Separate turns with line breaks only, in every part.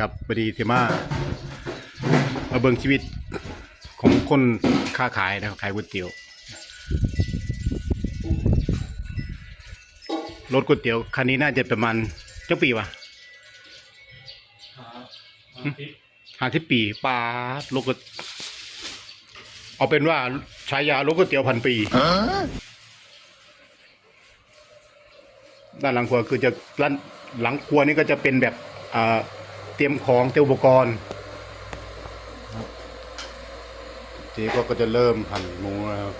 ครับพอดีเทมามาเบิ่งชีวิตของคนค้าขายนะครับขายก๋วยเตี๋ยวรถก๋วยเตี๋ยวคันนี้น่าจะประมาณเจ้าปีวะหาที่ปีปลารถก๋วยเอาเป็นว่าใช้ยารถก๋วยเตี๋ยวพันปีด้านหลังครัวคือจะด้านหลังครัวนี่ก็จะเป็นแบบอ่าเต รียมของเตรียมอุปกรณ์เจ๊ก็ก็จะเริ่มหั่นหมูนะครับ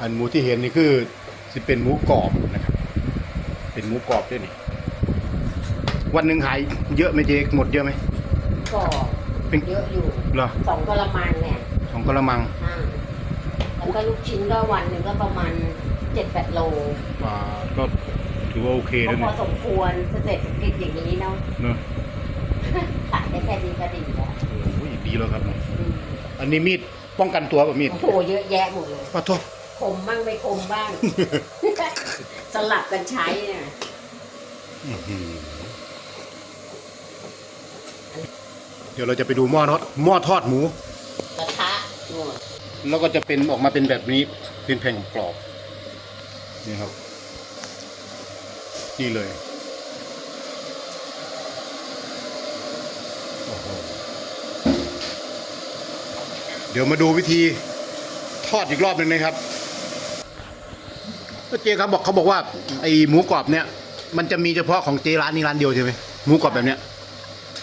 อันหมูที่เห็นนี่คือจะเป็นหมูกรอบนะครับเป็นหมูกรอบด้วยนี่วันหนึ่งขายเยอะไหมเจ๊หมดเยอะไหม
ก็
เป็น
เยอะอยู่
เหรอ
สองกะละมังเนี่ย
สองกระมัง
อ่าแล้วก็ลูกชิ้นก็วันหนึ่งก็ประมาณเจ็ดแปดโล
ว่าก็ถือว่าโอเค
ก็
แล้ว
พอ
นี่
สมควรเศรษฐกิจอย่างนี้เนาะ
เนอะ
ขายได้แค่นี้ก็ดีแล้ว
โอ้ยดีแล้วครับ
อืม
อันนี้มีดป้องกันตัวแบบมีด
โอ้โหเยอะแยะหมดเลย
ขอโทษ
คมบ้างไม่คมบ้าง สลับกันใช้เนี่ย
อื้อหือเดี๋ยวเราจะไปดูหม้อทอดหม้อทอดหมู
กระทะหมด
แล้วก็จะเป็นออกมาเป็นแบบนี้เป็นแผ่นกรอบนี่ครับ นี่เลยโอ้โห เดี๋ยวมาดูวิธีทอดอีกรอบหนึ่งนะครับก็เจครับบอกเขาบอกว่าไอ้หมูกรอบเนี่ย มันจะมีเฉพาะของเจร้านนี้ร้านเดียวใช่ไหมหมูกรอบแบบเนี้ย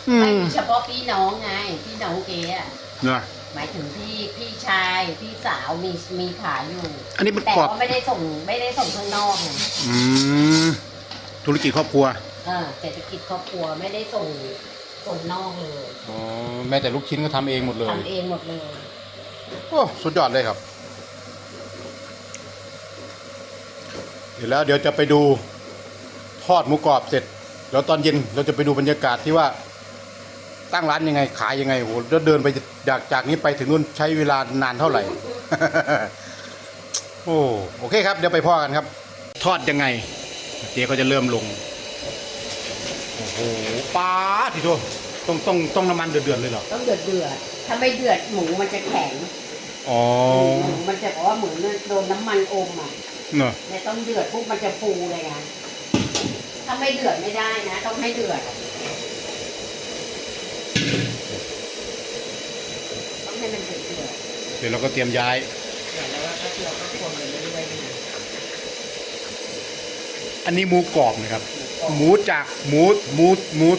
อื
ไม่
ม
เฉพาะพี่น้องไง พี่น้องเก๋อะ
เนอะ
หมายถึงพี่พี่ชายพี่สาวมีมีขายอยู่
อันนี้มัน
แต่
กรอบ
ว่าไม่ได้ส่งไม่ได้ส่งข้างนอกไง
อืมธุรกิจครอบครัว
เออเศรษฐกิจครอบครัวไม่ได้ส่ง ส่งนอกเลย
อ๋อแม้แต่ลูกชิ้นก็ทำเองหมดเลย
ทำเองหมดเลย
โอ้สุดยอดเลยครับ เดี๋ยวแล้วเดี๋ยวจะไปดูทอดหมูกรอบเสร็จแล้วตอนเย็นเราจะไปดูบรรยากาศที่ว่าตั้งร้านยังไงขายยังไงโหแล้วเดินไปจากจากนี้ไปถึงนู่นใช้เวลานานเท่าไหร่ โอ้โอเคครับ เดี๋ยวไปพ่อกันครับ ทอดยังไงเจ๊ก็จะเริ่มลงโอ้โหปลาทีโต ต้องต้องต้องน้ำมันเดือดๆเลยเหรอ
ต้องเดือดเดือดถ้าไม่เดือดหมูมันจะแข็ง
อ๋อ
หมูมันจะบอกว่าเหมือนโดนน้ำมันอมอะ
เนอะ
เนี่ยต้องเดือดปุ๊บมันจะฟูเลยนะถ้าไม่เดือดไม่ได้นะ ต้องให้เดือด ต้องให้มันเดือดเดือด
เดี๋ยวเราก็เตรียมย้าย
เดือดแล้วก็เราก็คนไปเรื่อยๆนะ
อันนี้หมูกรอบนะครับ หมูจากหมูหมูหมู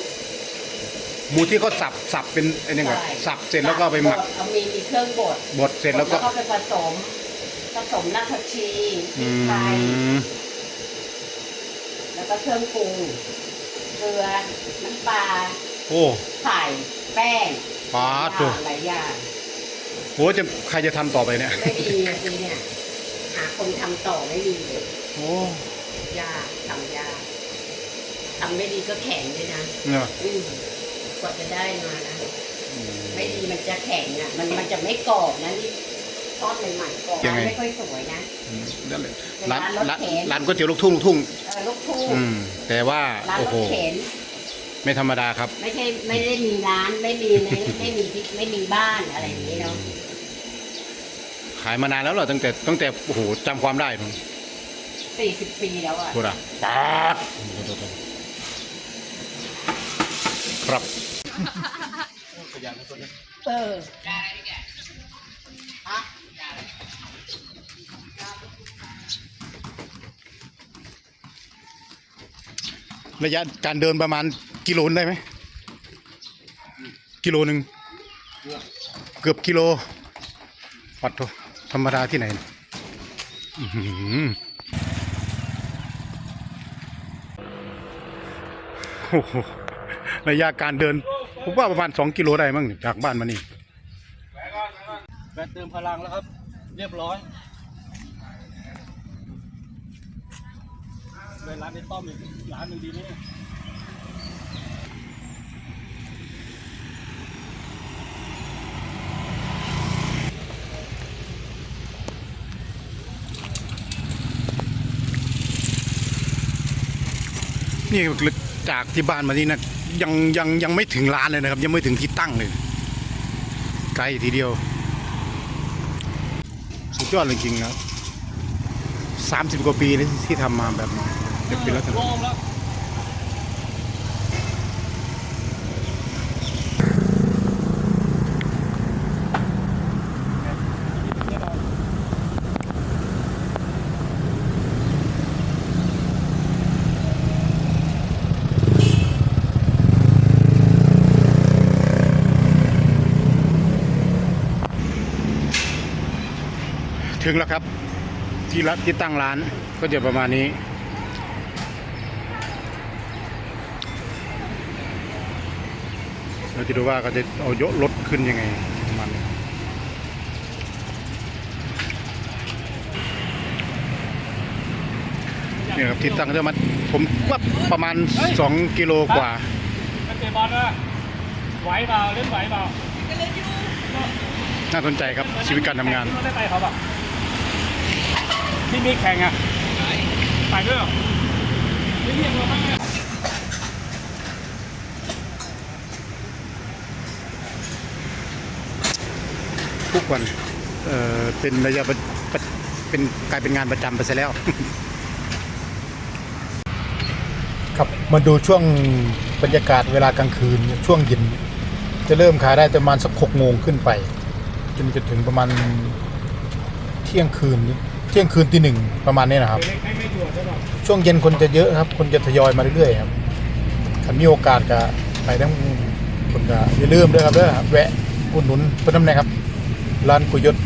หมูที่เขาสับสับเป็นไอ้นี่ก่อน
ใช่
สับเสร็จแล้วก็เอาไปหมัก
บดเอามีมีเครื่องบด
บดเสร็จแล้วก็
ก็ไปผสม ผสมรากผักชีพริ
อื
กไทย
ม
แล้วก็เครื่องปรุงเกลือน้ำปลา
โอ้
ไข่แป้ง
ปลาตัว
หลายอย่าง
โหจะใครจะทำต่อไปเนี่ย
ไม่มีอะสิเนี่ย หาคนทำต่อไม่มีเลย
โอ้
ยากทำยากทำไม่ดีก็แข็งด้วยนะ
เนาะ
อืม กว่าจะได้มานะ ไม่ดีมันจะแข็งอะ มันมันจะไม่กรอบนะนี่ทอดใหม่ๆกรอบมันไม่ค่อยสวยนะ
อืมนั่นเลย
เป็น
ร้าน
ร้านรถ
ร้าน
เข็น
ร้านก๋วยเตี๋ยวลูกทุ่งลูกทุ่ง
เออลูกทุ่ง
อืม แต่ว่า
ร้าน
โอ้
ร
โห
ถเข็น
ไม่ธรรมดาครับ
ไม่ใช่ไม่ได้มีร้านไม่มีในไม่มีที่ไม่มีบ้านอะไรอย่างนี้เนาะ
ขายมานานแล้วเหรอตั้งแต่ตั้งแต่โอ้โหจำความได้ผม
สี่สิบปีแล้วอะ
พูดอะปาดครับ
เออ
ระยะการเดินประมาณกิโลนได้ไหมกิโลหนึ่งเกือบกิโลปัดโทธรรมดาที่ไหนโอ้โหระยะการเดิน ผมว่าประมาณสองกิโลได้มั้งจากบ้านมานี่
แบตเติมพลังแล้วครับ เรียบร้อยเลยร้านในต้อมอีกร้านหนึ่งดีไหมเนี่ย
นี่จากที่บ้านมานี่นะ ยังยังยังไม่ถึงร้านเลยนะครับ ยังไม่ถึงที่ตั้งเลย ไกลทีเดียว สุดยอดเลยจริงๆนะครับสามสิบกว่าปีที่ทำมาแบบนี้เป็นลักษณะ ถึงแล้วครับ ที่ร้านที่ตั้งร้านก็จะประมาณนี้ เราจะดูว่าเขาจะเอายกรถขึ้นยังไงประมาณนี้เนี่ยครับที่ตั้งจะมาผมว่าประมาณ 2 กิโลกว่า
มันเตะบอลนะไหวเปล่าเล่นไหวเปล่า
น่าสนใจครับชีวิตการทำงาน
ที่ได้ไปเขาเปล่าที่มีแข่งอะไปด้วยเหรอไม่เรียกเราบ้างอะ
ทุกวัน เอ่อ เป็นระยะประประเป็นกลายเป็นงานประจำไปซะแล้ว ครับ มาดูช่วงบรรยากาศเวลากลางคืนช่วงเย็น จะเริ่มขายได้ประมาณสักหกโมงขึ้นไป จนจะถึงประมาณเที่ยงคืน เที่ยงคืนตีหนึ่งประมาณนี้นะครับ
ช่
วงเย็นคนจะเยอะครับ คนจะทยอยมาเรื่อยๆครับถ้ามีโอกาสก็ไปทั้งคนก็อย่าลืมด้วยครับเด้อแวะอุดหนุนเพื่อนน้ำแน่ครับ ร้านกุยศ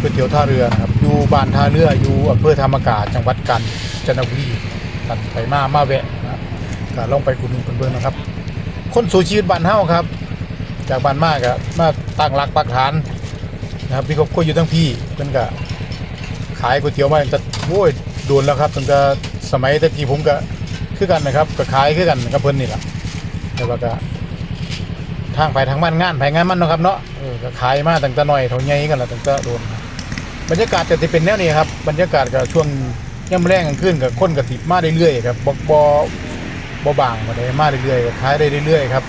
ก๋วยเตี๋ยวท่าเรือนะครับอยู่บ้านท่าเรืออยู่อำเภอธรรมกาจังหวัดกาญจนบุรีท่านไปมามาแวะนะครับก็ลองไปกุดหนุนเพื่อนๆนะครับ คนสู่ชีวิตบ้านเฮาครับ จากบ้านมากก็มาตั้งหลักปักฐานนะครับพี่ครอบครัวอยู่ทั้งพี่เพิ่นก็ ขายก๋วยเตี๋ยวมาตั้งแต่โอ้ยโดนแล้วครับตั้งแต่สมัยตะกี้ผมก็คือกันนะครับก็ขายคือกันกับเพิ่นนี่แหละแต่ว่าก็ทางไปทางมันงานไปงานมันเนาะครับเนาะเออก็ขายมาตั้งแต่น้อยเท่าใหญ่กันละตั้งแต่โดนบรรยากาศจะเป็นแนวนี้ครับบรรยากาศก็ช่วงย่ำแรงกลางคืนกับคนกับติมาเรื่อยๆครับบ่บ่บ่บางมาได้มาเรื่อยๆขายได้เรื่อยๆครับ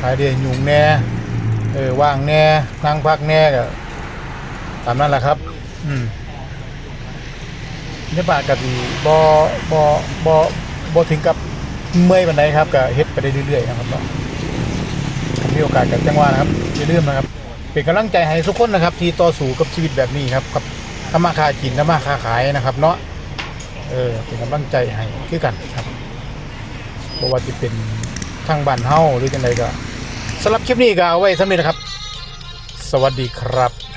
ขายได้ยุงแน่เออว่างแน่นั่งพักแน่ก็ตามนั้นแหละครับ อืมเนี่ยบาทกะดีบ่บ่บ่บ่ถึงกับเมื่อยปานใดครับก็เฮ็ดไปได้เรื่อยๆนะครับเนาะถ้ามีโอกาสก็จังหว่านะครับอย่าลืมนะครับ เป็นกำลังใจให้ทุกคนนะครับ ที่ต่อสู้กับชีวิตแบบนี้ครับกับทำมาค้ากินทำมาค้าขายนะครับ เนาะเออเป็นกำลังใจให้คือกันครับบ่ว่าจะเป็นทางบ้านเฮาหรือจังไดก็สำหรับคลิปนี้ก็เอาไว้สำนี้นะครับ สวัสดีครับ